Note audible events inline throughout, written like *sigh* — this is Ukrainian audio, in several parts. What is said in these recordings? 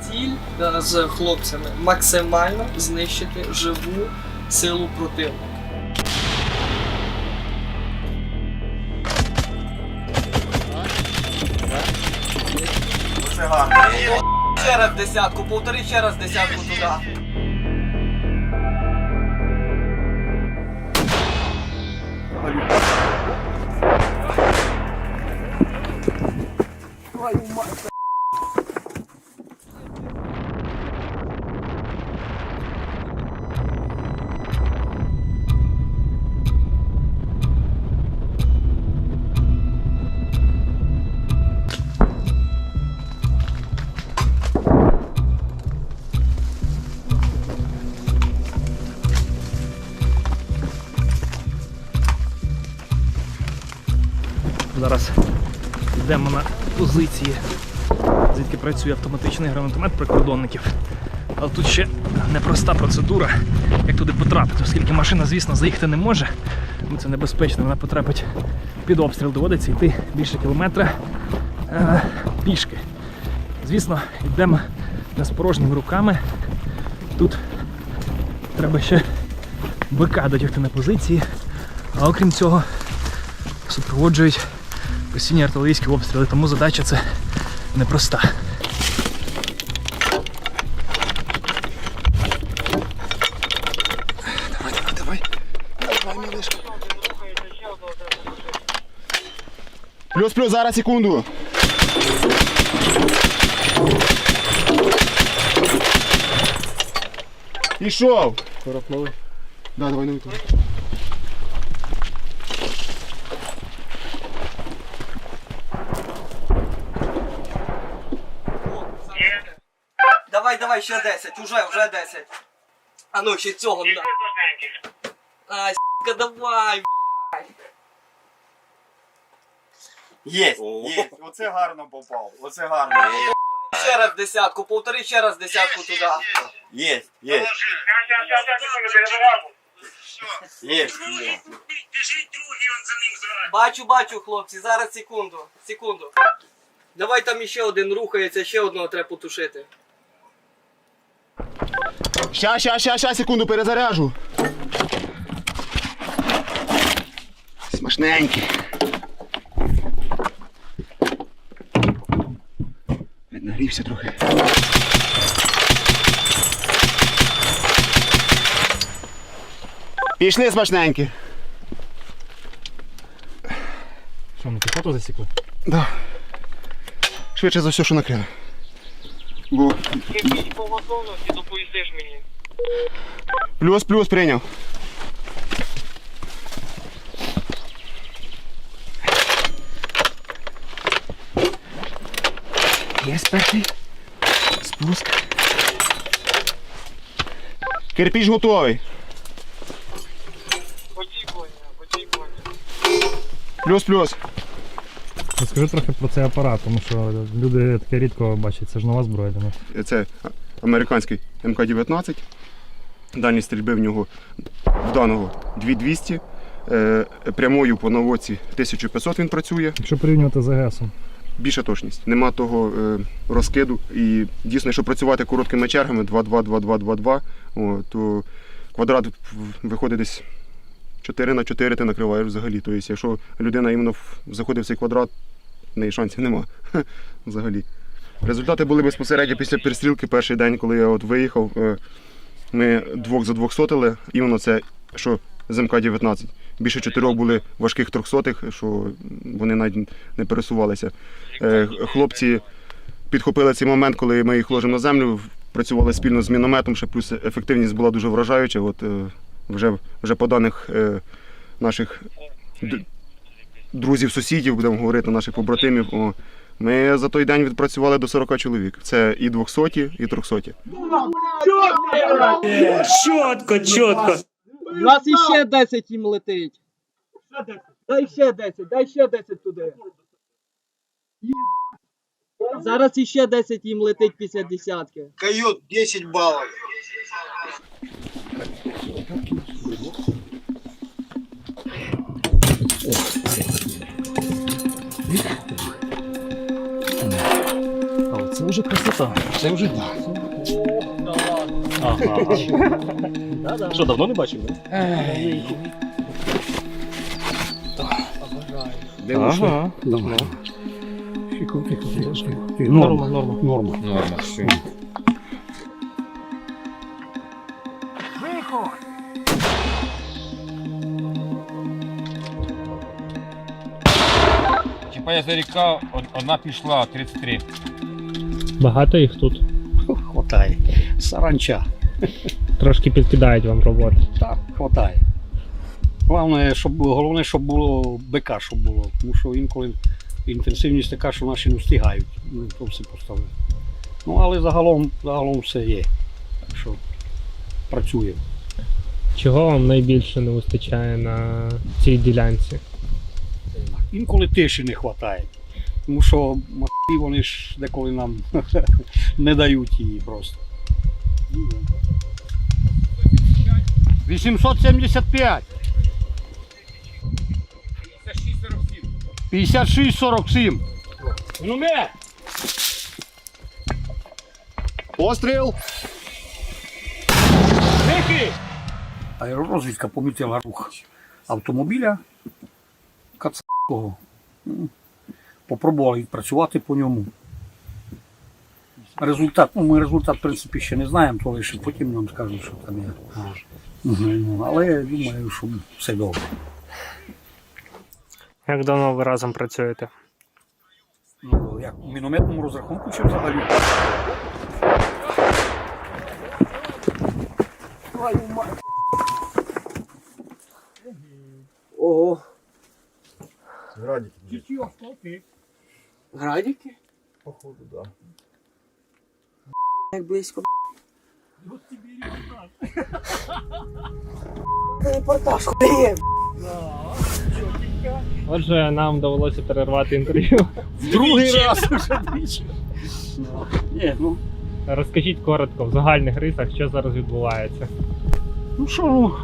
Ціль е, з хлопцями максимально знищити живу силу противника. Ще раз десятку, повтори ще раз десятку туди. Зараз позиції, звідки працює автоматичний гранатомет прикордонників. Але тут ще непроста процедура, як туди потрапити, оскільки машина, звісно, заїхати не може. Ну, Це небезпечно, вона потрапить під обстріл, доводиться йти більше кілометра е, пішки. Звісно, йдемо не з порожніми руками. Тут треба ще бика дотягти на позиції. А окрім цього, супроводжують постійні артилерійські обстріли, тому задача це непроста. Давай, давай, давай. Давай, малишка. Плюс, плюс, зараз секунду. Пішов. Порахнули. Да, давай на Давай, давай, ще 10, уже, вже 10. А ну, ще цього. на. Ай, сука, давай, блядь. Є, є. Оце гарно попав. Оце гарно. Ще раз десятку, повтори ще раз десятку туди. Є, є. Є. Бачу, бачу, хлопці, зараз секунду, секунду. Давай там іще один рухається, ще одного треба потушити. Ща, ща, ща, ща, секунду, перезаряжу. Смачненький. Нагрівся трохи. Пішли смачненькі. Що, ми піхоту засікли? Да. Швидше за все, що накрили. Бо По готовності доповістиш мені. плюс, плюс прийняв. Є перший. Спуск. Кирпіч готовий. Очікування, очікування. Плюс, плюс. Розкажи трохи про цей апарат, тому що люди таке рідко бачать, це ж нова зброя для них. Це американський МК-19. Дальність стрільби в нього в даного 2200. Е, Прямою по наводці 1500 він працює. Якщо порівнювати з АГСом, Більша точність. Нема того е, розкиду. І дійсно, якщо працювати короткими чергами 2-2-2-2-2-2, то квадрат виходить десь 4 на 4 ти накриваєш взагалі. Тобто, якщо людина іменно заходить в цей квадрат, в неї шансів нема. взагалі. Результати були безпосередньо після перестрілки перший день, коли я от виїхав. е, Ми двох за двох сотили. Іменно це, що з МК-19. Більше чотирьох були важких трьохсотих, що вони навіть не пересувалися. Е, Хлопці підхопили цей момент, коли ми їх ложимо на землю, працювали спільно з мінометом, ще плюс ефективність була дуже вражаюча. От, е, вже, вже по даних е, наших д- друзів, сусідів, будемо говорити, наших побратимів. О, ми за той день відпрацювали до 40 чоловік. Це і 200, і 300. Чітко, чітко. У нас іще 10 їм летить. Дай ще 10, дай ще 10 туди. Зараз іще 10 їм летить після десятки. Кают 10 баллов. А оце вже красота. Це вже так. Ага. Що, давно не бачив? Де ага. Ага. Норма. Норма, Норма. норма. За ріка, одна пішла, 33. Багато їх тут. Хватає. Саранча. Трошки підкидають вам роботи. Так, хватає. Головне, щоб, головне, щоб було БК, щоб було. Тому що інколи інтенсивність така, що наші не встигають. Ну, то все поставили. Ну, але загалом, загалом все є. Так що працює. Чого вам найбільше не вистачає на цій ділянці? Інколи тиші не вистачає. Тому що махи вони ж деколи нам *laughs* не дають її просто. 875. 56-47. Міномет! Постріл! Аеророзвідка помітила рух автомобіля кацапського. Ну, Попробували відпрацювати по ньому. Результат, ну ми результат, в принципі, ще не знаємо, то лише потім нам скажуть, що там є. Ну, Але я думаю, що все добре. Як давно ви разом працюєте? Ну, як у мінометному розрахунку чи взагалі? Ого. Градики. Градики? Походу, да. Як близько. Репортаж, хує. Отже, нам довелося перервати інтерв'ю. Другий раз вже двічі. Ні, ну, Розкажіть коротко, в загальних рисах, що зараз відбувається. ну що, ну,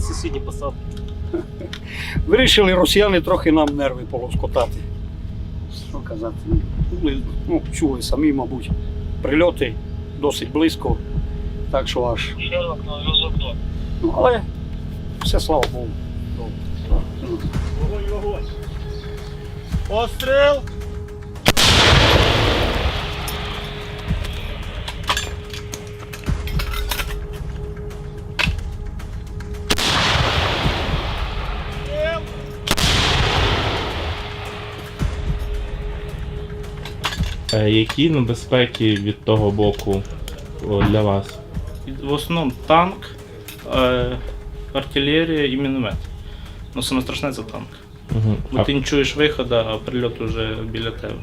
Сусідні посадки. *laughs* Вирішили росіяни трохи нам нерви полоскотати. Що казати? Були, ну, чули самі, мабуть, прильоти досить близько. Так що аж. Ну, але все слава Богу. Постріл! Які небезпеки від того боку для вас? В основному танк, е, артилерія і міномет. Ну, саме страшне це танк. Угу. Бо ти не чуєш виходу, а прильот вже біля тебе.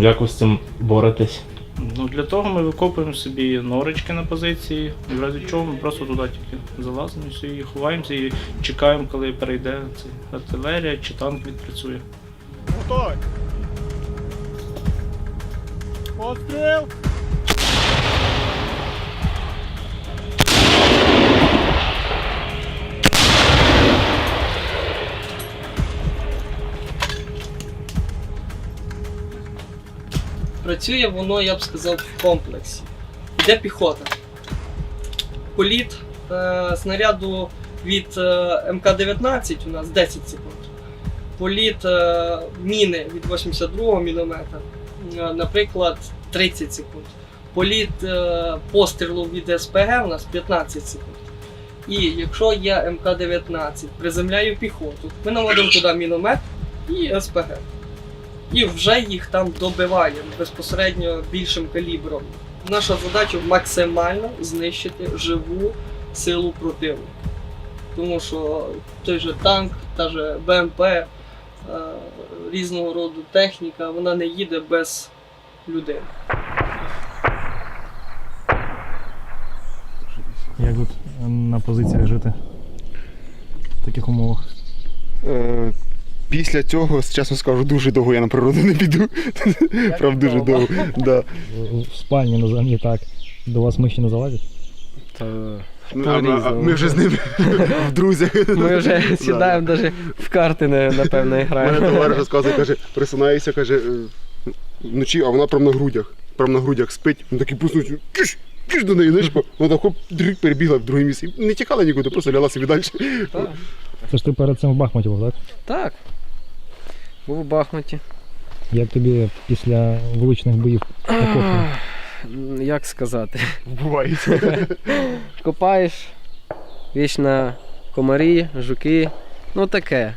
Як ви з цим боретесь? Ну, для того ми викопуємо собі норочки на позиції, і в разі чого ми просто туди тільки залазимо і все, і ховаємося і чекаємо, коли перейде цей артилерія чи танк відпрацює. Працює воно, я б сказав, в комплексі. Йде піхота. Політ е, снаряду від е, МК-19 у нас 10 секунд. Політ е, міни від 82 мм, е, наприклад, 30 секунд. Політ е, пострілу від СПГ у нас 15 секунд. І якщо я МК-19 приземляю піхоту, ми наводимо туди міномет і СПГ і вже їх там добиваємо безпосередньо більшим калібром. Наша задача максимально знищити живу силу противника. Тому що той же танк, та же БМП, е, різного роду техніка, вона не їде без людини. Як тут на позиціях жити? В таких умовах. Е, Після цього, чесно скажу, дуже довго я на природу не піду. Правда, дуже довго. Да. В спальні на землі так. До вас миші не залазять? Ну, а- а Ми вже з ними *laughs* в друзях. Ми вже сідаємо навіть в карти, напевно, і У мене граємо. товариш розказує, каже, присинаюся, каже, е, вночі, а вона прям на грудях. Прям на грудях спить. Він такий проснувся, киш, киш до неї, знаєш, бо вона хоп, дрик, перебігла в друге місце. Не тікала нікуди, просто ляла собі далі. Це ж ти перед цим в Бахмуті був, так? Так. Був у Бахмуті. Як тобі після вуличних боїв? Як сказати? Буває. *laughs* Копаєш, вічно комарі, жуки. Ну таке.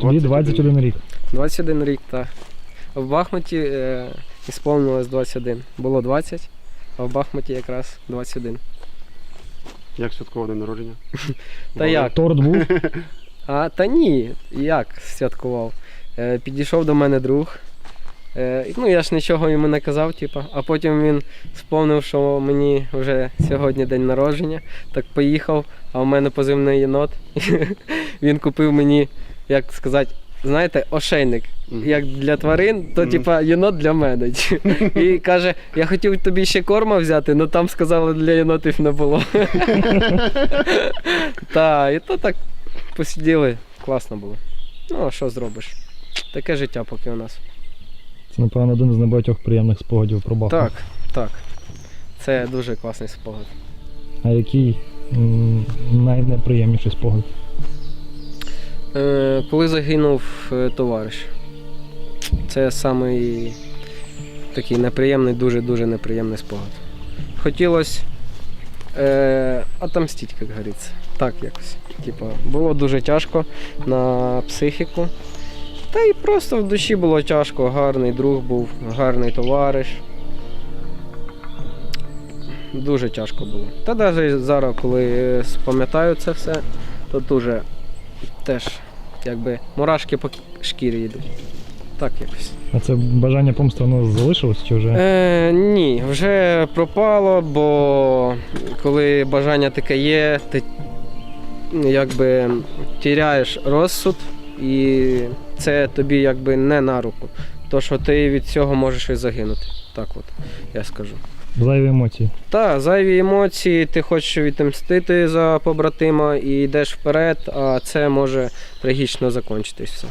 Тобі 21 рік. 21 рік, так. В Бахмуті е, ісповнилось 21. Було 20, а в Бахмуті якраз 21. Як святкував день народження? Та як? Торт був. А, та ні, як святкував. Е, підійшов до мене друг. Е, ну, я ж нічого йому не казав, типу, а потім він сповнив, що мені вже сьогодні день народження. Так поїхав, а в мене позивний єнот. *laughs* він купив мені, як сказати, знаєте, ошейник. Як для тварин, то типа єнот для мене. *laughs* І каже, я хотів тобі ще корма взяти, але там сказали, для єнотів не було. *laughs* Та, і то так посиділи, класно було. Ну, а що зробиш? Таке життя поки у нас. Це, напевно, один з небагатьох приємних спогадів про Бахмут. Так, так. Це дуже класний спогад. А який найнеприємніший спогад? Е, коли загинув е, товариш. Це самий такий неприємний, дуже-дуже неприємний спогад. Хотілося е, отомстити, як говориться. Так якось. Типа, було дуже тяжко на психіку. Та й просто в душі було тяжко, гарний друг був, гарний товариш. Дуже тяжко було. Та навіть зараз, коли е, спам'ятаю це все, то дуже теж якби мурашки по шкірі йдуть. Так якось. А це бажання помсти воно залишилось чи вже? Е, ні, вже пропало, бо коли бажання таке є, ти ну, якби тіряєш розсуд, і це тобі якби не на руку. То що ти від цього можеш і загинути. Так от, я скажу. Зайві емоції. Так, зайві емоції, ти хочеш відомстити за побратима і йдеш вперед, а це може трагічно закінчитись все.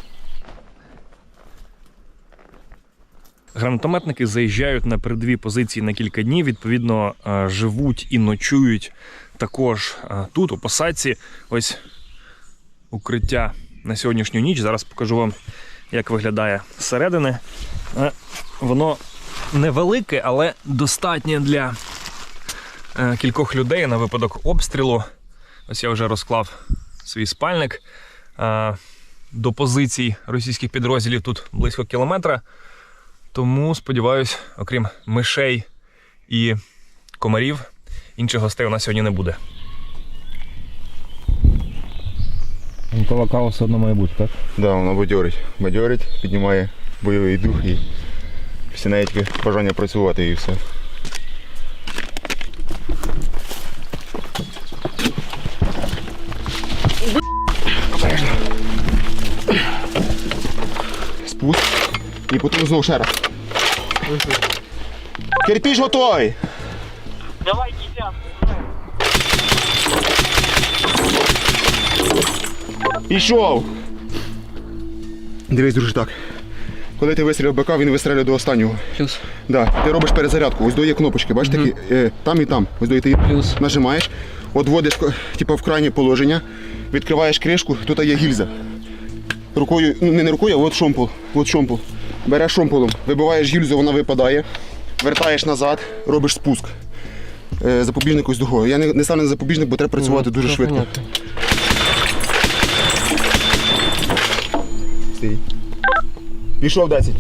Гранатометники заїжджають на передові позиції на кілька днів. Відповідно, е, живуть і ночують також е, тут, у посадці. Ось укриття на сьогоднішню ніч. Зараз покажу вам, як виглядає зсередини. Е, Воно невелике, але достатнє для е, кількох людей на випадок обстрілу. Ось я вже розклав свій спальник. Е, До позицій російських підрозділів тут близько кілометра. Тому сподіваюсь, окрім мишей і комарів, інших гостей у нас сьогодні не буде. Микола кава все одно має бути, так? Да, вона бадьорить. Бадьорить, піднімає бойовий дух і всі навіть тільки бажання працювати і все. Спуск. І потім знову ще раз. Кирпіч готовий. Давай, Пішов. Дивись, друже, так. Коли ти вистрілив БК, він вистрілює до останнього. Плюс. Да, ти робиш перезарядку. Ось до є кнопочки, бачиш такі, е, там і там. Ось до є ти Плюс. нажимаєш, от типу, в крайнє положення, відкриваєш кришку, тут є гільза. Рукою, ну не, не рукою, а от шомпол. От шомпол. Береш шомполом, вибиваєш гільзу, вона випадає, вертаєш назад, робиш спуск. Е, запобіжник ось другого. Я не, не стану на запобіжник, бо треба працювати дуже швидко. понятно. Стій. Пішов 10.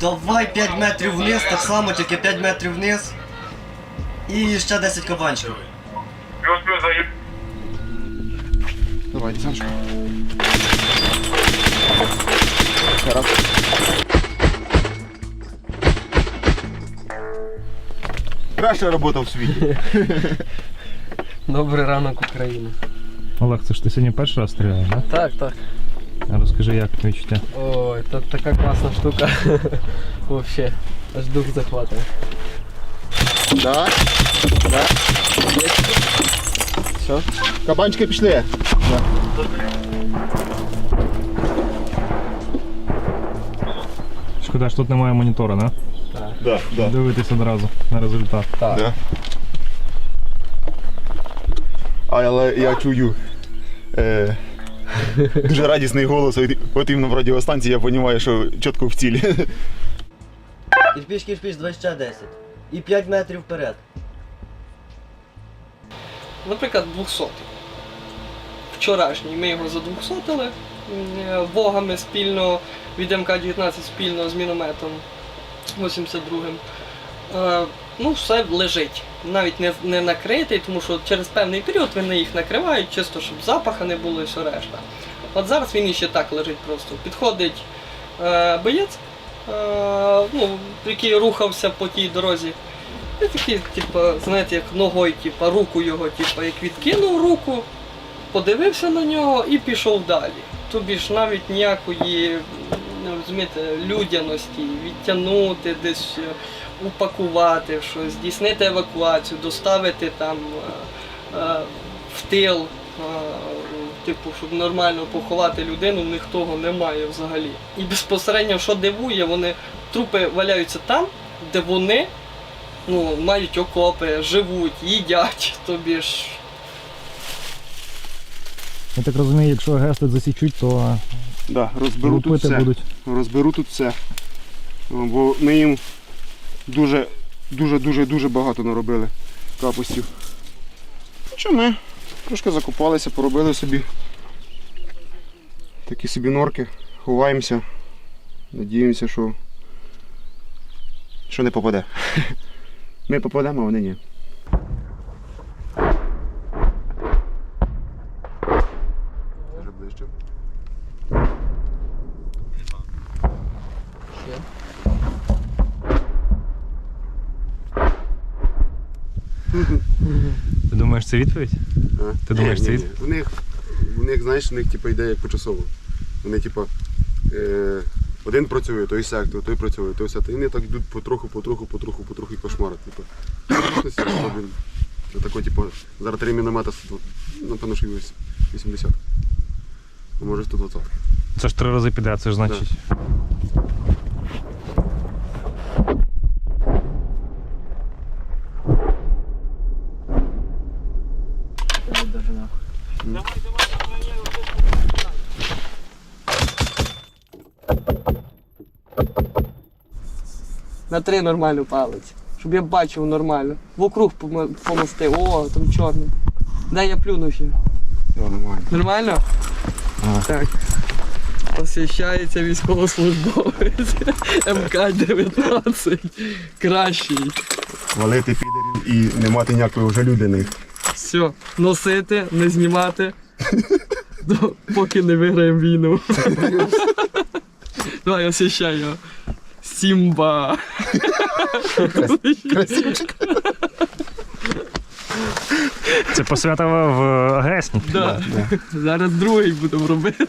Давай 5 метрів вниз, так само, тільки 5 метрів вниз. І ще 10 кабанчиків. Давай, десяточку. Ще раз. Краща робота в світі. *laughs* Добрий ранок, Україна. Олег, це ж ти сьогодні перший раз стріляєш, так? Так, так. Розкажи, як відчуття. Ой, тут така класна штука. *laughs* Вообще, аж дух захватує. Да? Да? Все? Кабанчики пішли. Да. Шкода, що тут немає монітора, не? Да, да. Дивитись одразу на результат. Да. А, але я чую е, *laughs* дуже радісний голос. От, іменно в радіостанції я розумію, що чітко в цілі. Кірпіч, кірпіч, 2 ще 10. І 5 метрів вперед. Наприклад, 200. Вчорашній ми його задвухсотили м, вогами спільно від МК-19 спільно з мінометом 82-м. Е, ну, все лежить. Навіть не, не накритий, тому що через певний період вони їх накривають, чисто щоб запаха не було і все решта. От зараз він іще так лежить просто. Підходить е, боєць, е, ну, який рухався по тій дорозі. І такий, типу, знаєте, як ногою, типу, руку його, типу, як відкинув руку, подивився на нього і пішов далі. Тобі ж навіть ніякої розумієте, людяності, відтягнути десь, упакувати щось, здійснити евакуацію, доставити там е, е, в тил, е, типу, щоб нормально поховати людину, в них того немає взагалі. І безпосередньо, що дивує, вони трупи валяються там, де вони ну, мають окопи, живуть, їдять, тобі ж. Я так розумію, якщо ГЕС засічуть, то Да, розберу тут все. будуть. Розберу тут все. Бо ми їм дуже, дуже, дуже, дуже багато наробили капустів. Що ми трошки закопалися, поробили собі такі собі норки, ховаємося. Надіємося, що, що не попаде. *laughs* Ми попадемо, а вони ні. Вже ближче. Ти думаєш, це відповідь? А? Ти думаєш, Ні, це ні, ні. У них, у них, знаєш, у них типу, йде як почасово. Вони, типу, е, один працює, той сяк, той, працює, той сяк. І вони так йдуть потроху, потроху, потроху, потроху і кошмар. Типу. *coughs* Це таке, типу, зараз три міномета, напевно, що 80. А може 120. Це ж три рази підряд, це ж значить. На три нормально палець. Щоб я бачив нормально. Вокруг помо- помостив. О, там чорний. Дай я плюну ще. Нормально. Нормально? Так. Освящається військовослужбовець *laughs* МК-19. Кращий. Валити підерів і не мати ніякої жалю для них. Все, носити, не знімати. *laughs* Поки не виграємо війну. *laughs* Давай освящай його. Сімба. Це посвятував в агресні. Да. Зараз другий будемо робити.